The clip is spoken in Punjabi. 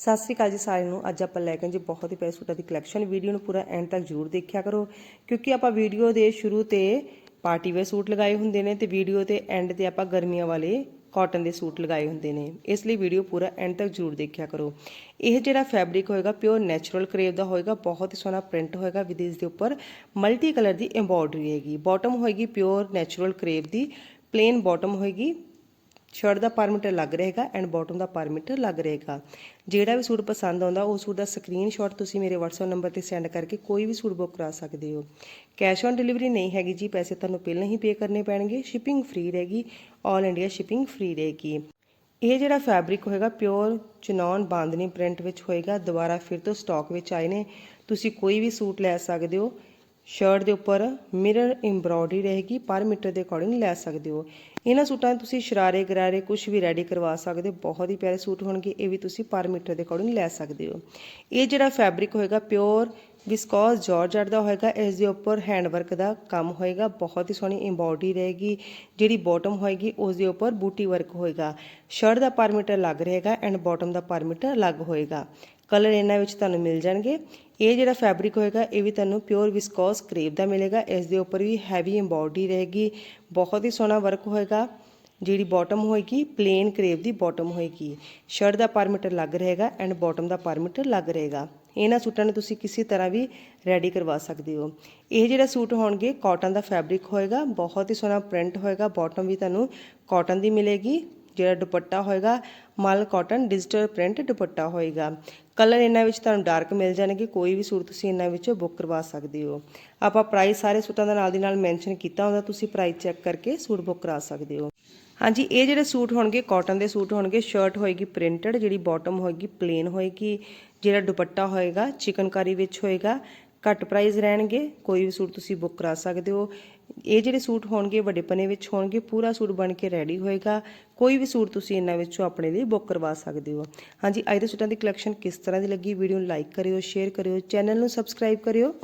ਸਤਿ ਸ੍ਰੀ ਅਕਾਲ ਜੀ ਸਾਰਿਆਂ ਨੂੰ। ਅੱਜ ਆਪਾਂ ਲੈ ਕੇ ਜੀ ਬਹੁਤ ਹੀ ਪਿਆਰੇ ਸੂਟਾਂ ਦੀ ਕਲੈਕਸ਼ਨ ਵੀਡੀਓ ਨੂੰ ਪੂਰਾ ਐਂਡ ਤੱਕ ਜ਼ਰੂਰ ਦੇਖਿਆ ਕਰੋ, ਕਿਉਂਕਿ ਆਪਾਂ ਵੀਡੀਓ ਦੇ ਸ਼ੁਰੂ ਤੇ ਪਾਰਟੀ ਵੇਅਰ ਸੂਟ ਲਗਾਏ ਹੁੰਦੇ ਨੇ ਤੇ ਵੀਡੀਓ ਤੇ ਐਂਡ ਤੇ ਆਪਾਂ ਗਰਮੀਆਂ ਵਾਲੇ ਕਾਟਨ ਦੇ ਸੂਟ ਲਗਾਏ ਹੁੰਦੇ ਨੇ। ਇਸ ਲਈ ਵੀਡੀਓ ਪੂਰਾ ਐਂਡ ਤੱਕ ਜ਼ਰੂਰ ਦੇਖਿਆ ਕਰੋ। ਇਹ ਜਿਹੜਾ ਫੈਬਰਿਕ ਹੋਏਗਾ ਪਿਓਰ ਨੈਚੁਰਲ ਕਰੇਵ ਦਾ ਹੋਏਗਾ, ਬਹੁਤ ਹੀ ਸੋਹਣਾ ਪ੍ਰਿੰਟ ਹੋਏਗਾ, ਵਿਦ ਇਸ ਦੇ ਉੱਪਰ ਮਲਟੀ ਕਲਰ ਦੀ ਐਮਬੋਡਰੀ ਹੈਗੀ। ਬਾਟਮ ਹੋਏਗੀ ਪਿਓਰ ਨੈਚੁਰਲ ਕਰੇਵ ਦੀ ਪਲੇਨ ਬਾਟਮ ਹੋਏਗੀ ਸ਼ਰਟ ਦਾ ਪਰ ਮੀਟਰ ਲੱਗ ਰਹੇਗਾ and bottom the per metre ਲੱਗ ਰਹੇਗਾ। ਜਿਹੜਾ ਵੀ ਸੂਟ ਪਸੰਦ ਆਉਂਦਾ, ਉਹ ਸੂਟ ਦਾ ਸਕਰੀਨਸ਼ਾਟ ਤੁਸੀਂ ਮੇਰੇ WhatsApp ਨੰਬਰ ਤੇ ਸੈਂਡ ਕਰਕੇ ਕੋਈ ਵੀ ਸੂਟ ਬੁੱਕ ਕਰਾ ਸਕਦੇ ਹੋ। ਕੈਸ਼ ਔਨ ਡਿਲੀਵਰੀ ਨਹੀਂ ਹੈਗੀ ਜੀ, ਪੈਸੇ ਤੁਹਾਨੂੰ ਪਹਿਲਾਂ ਹੀ ਪੇ ਕਰਨੇ ਪੈਣਗੇ ਸ਼ਿਪਿੰਗ ਫ੍ਰੀ ਰਹੇਗੀ ਆਲ ਇੰਡੀਆ ਸ਼ਿਪਿੰਗ ਫ੍ਰੀ ਰਹੇਗੀ। ਇਹ ਜਿਹੜਾ ਫੈਬਰਿਕ ਹੋਏਗਾ ਪਿਓਰ ਚਨੌਨ ਬਾਂਦਨੀ ਪ੍ਰਿੰਟ ਵਿੱਚ ਹੋਏਗਾ, ਦੁਬਾਰਾ ਫਿਰ ਤੋਂ ਸਟਾਕ ਵਿੱਚ ਆਏ ਨੇ। ਤੁਸੀਂ ਕੋਈ ਵੀ ਸੂਟ ਲੈ ਸਕਦੇ ਹੋ ਸ਼ਰਟ ਦੇ ਉੱਪਰ ਮਿਰਰ ਐਮਬ੍ਰੋਇਡਰੀ ਰਹੇਗੀ, ਪਰ ਮੀਟਰ ਦੇ ਅਕੋਰਡਿੰਗ ਲੈ ਸਕਦੇ ਹੋ। ਇਹਨਾਂ ਸੂਟਾਂ 'ਤੇ ਤੁਸੀਂ ਸ਼ਰਾਰੇ, ਗਰਾਰੇ ਕੁਝ ਵੀ ਰੈਡੀ ਕਰਵਾ ਸਕਦੇ ਹੋ। ਬਹੁਤ ਹੀ ਪਿਆਰੇ ਸੂਟ ਹੋਣਗੇ, ਇਹ ਵੀ ਤੁਸੀਂ ਪਰ ਮੀਟਰ ਦੇ ਅਕੋਰਡਿੰਗ ਲੈ ਸਕਦੇ ਹੋ। ਇਹ ਜਿਹੜਾ ਫੈਬਰਿਕ ਹੋਏਗਾ ਪਿਓਰ ਵਿਸਕੋਸ ਜਾਰਜਟ ਦਾ ਹੋਏਗਾ, ਇਸ ਦੇ ਉੱਪਰ ਹੈਂਡ ਵਰਕ ਦਾ ਕੰਮ ਹੋਏਗਾ, ਬਹੁਤ ਹੀ ਸੋਹਣੀ ਐਮਬੋਡੀ ਰਹੇਗੀ, ਜਿਹੜੀ ਬਾਟਮ ਹੋਏਗੀ, ਉਸ ਦੇ ਉੱਪਰ ਬੂਟੀ ਵਰਕ ਹੋਏਗਾ। ਸ਼ਰਟ ਦਾ ਪਰਮੀਟਰ ਲੱਗ ਰਹੇਗਾ ਐਂਡ ਬਾਟਮ ਦਾ ਪਰਮੀਟਰ ਅਲੱਗ ਹੋਏਗਾ। ਕਲਰ ਇਹਨਾਂ ਵਿੱਚ ਤੁਹਾਨੂੰ ਮਿਲ ਜਾਣਗੇ। ਇਹ ਜਿਹੜਾ ਫੈਬਰਿਕ ਹੋਏਗਾ, ਇਹ ਵੀ ਤੁਹਾਨੂੰ ਪਿਓਰ ਵਿਸਕੋਸ ਕਰੇਪ ਦਾ ਮਿਲੇਗਾ, ਇਸ ਦੇ ਉੱਪਰ ਵੀ ਹੈਵੀ ਐਮਬੋਡੀ ਰਹੇਗੀ, ਬਹੁਤ ਹੀ ਸੋਹਣਾ ਵਰਕ ਹੋਏਗਾ। ਜਿਹੜੀ ਬਾਟਮ ਹੋਏਗੀ ਪਲੇਨ ਕਰੇਪ ਦੀ ਬਾਟਮ ਹੋਏਗੀ। ਸ਼ਰਟ ਦਾ ਪਰ ਮੀਟਰ ਲੱਗ ਰਹੇਗਾ and bottom the per metre ਲੱਗ ਰਹੇਗਾ। ਇਹਨਾਂ ਸੂਟਾਂ ਨੂੰ ਤੁਸੀਂ ਕਿਸੇ ਤਰ੍ਹਾਂ ਵੀ ਰੈਡੀ ਕਰਵਾ ਸਕਦੇ ਹੋ। ਇਹ ਜਿਹੜਾ ਸੂਟ ਹੋਣਗੇ ਕਾਟਨ ਦਾ ਫੈਬਰਿਕ ਹੋਏਗਾ, ਬਹੁਤ ਹੀ ਸੋਹਣਾ ਪ੍ਰਿੰਟ ਹੋਏਗਾ ਬਾਟਮ ਵੀ ਤੁਹਾਨੂੰ ਕਾਟਨ ਦੀ ਮਿਲੇਗੀ। ਜਿਹੜਾ ਦੁਪੱਟਾ ਹੋਏਗਾ, ਮਲ ਕਾਟਨ ਡਿਜੀਟਲ ਪ੍ਰਿੰਟ ਦੁਪੱਟਾ ਹੋਏਗਾ। ਕਲਰ ਇਹਨਾਂ ਵਿੱਚ ਤੁਹਾਨੂੰ ਡਾਰਕ ਮਿਲ ਜਾਣਗੇ, ਕੋਈ ਵੀ ਸੂਟ ਤੁਸੀਂ ਇਹਨਾਂ ਵਿੱਚੋਂ ਬੁੱਕ ਕਰਵਾ ਸਕਦੇ ਹੋ। ਆਪਾਂ ਪ੍ਰਾਈਸ ਸਾਰੇ ਸੂਟਾਂ ਦਾ ਨਾਲ ਦੀ ਨਾਲ ਮੈਂਸ਼ਨ ਕੀਤਾ ਹੁੰਦਾ ਤੁਸੀਂ ਪ੍ਰਾਈਸ ਚੈੱਕ ਕਰਕੇ ਸੂਟ ਬੁੱਕ ਕਰਾ ਸਕਦੇ ਹੋ। ਹਾਂਜੀ, ਇਹ ਜਿਹੜੇ ਸੂਟ ਹੋਣਗੇ ਕਾਟਨ ਦੇ ਸੂਟ ਹੋਣਗੇ ਸ਼ਰਟ ਹੋਏਗੀ ਪ੍ਰਿੰਟਡ ਜਿਹੜੀ ਬਾਟਮ ਹੋਏਗੀ ਪਲੇਨ ਹੋਏਗੀ। ਜਿਹੜਾ ਦੁਪੱਟਾ ਹੋਏਗਾ ਚਿਕਨਕਾਰੀ ਵਿੱਚ ਹੋਏਗਾ ਘੱਟ ਪ੍ਰਾਈਸ ਰਹਿਣਗੇ, ਕੋਈ ਵੀ ਸੂਟ ਤੁਸੀਂ ਬੁੱਕ ਕਰਾ ਸਕਦੇ ਹੋ। ਇਹ ਜਿਹੜੇ ਸੂਟ ਹੋਣਗੇ ਵੱਡੇ ਪਨੇ ਵਿੱਚ ਹੋਣਗੇ, ਪੂਰਾ ਸੂਟ ਬਣ ਕੇ ਰੈਡੀ ਹੋਏਗਾ। ਕੋਈ ਵੀ ਸੂਟ ਤੁਸੀਂ ਇਹਨਾਂ ਵਿੱਚੋਂ ਆਪਣੇ ਲਈ ਬੁੱਕ ਕਰਵਾ ਸਕਦੇ ਹੋ। ਹਾਂਜੀ, ਅੱਜ ਦੇ ਸੂਟਾਂ ਦੀ ਕਲੈਕਸ਼ਨ ਕਿਸ ਤਰ੍ਹਾਂ ਦੀ ਲੱਗੀ? ਵੀਡੀਓ ਨੂੰ ਲਾਈਕ ਕਰਿਓ ਸ਼ੇਅਰ ਕਰਿਓ ਚੈਨਲ ਨੂੰ ਸਬਸਕ੍ਰਾਈਬ ਕਰਿਓ।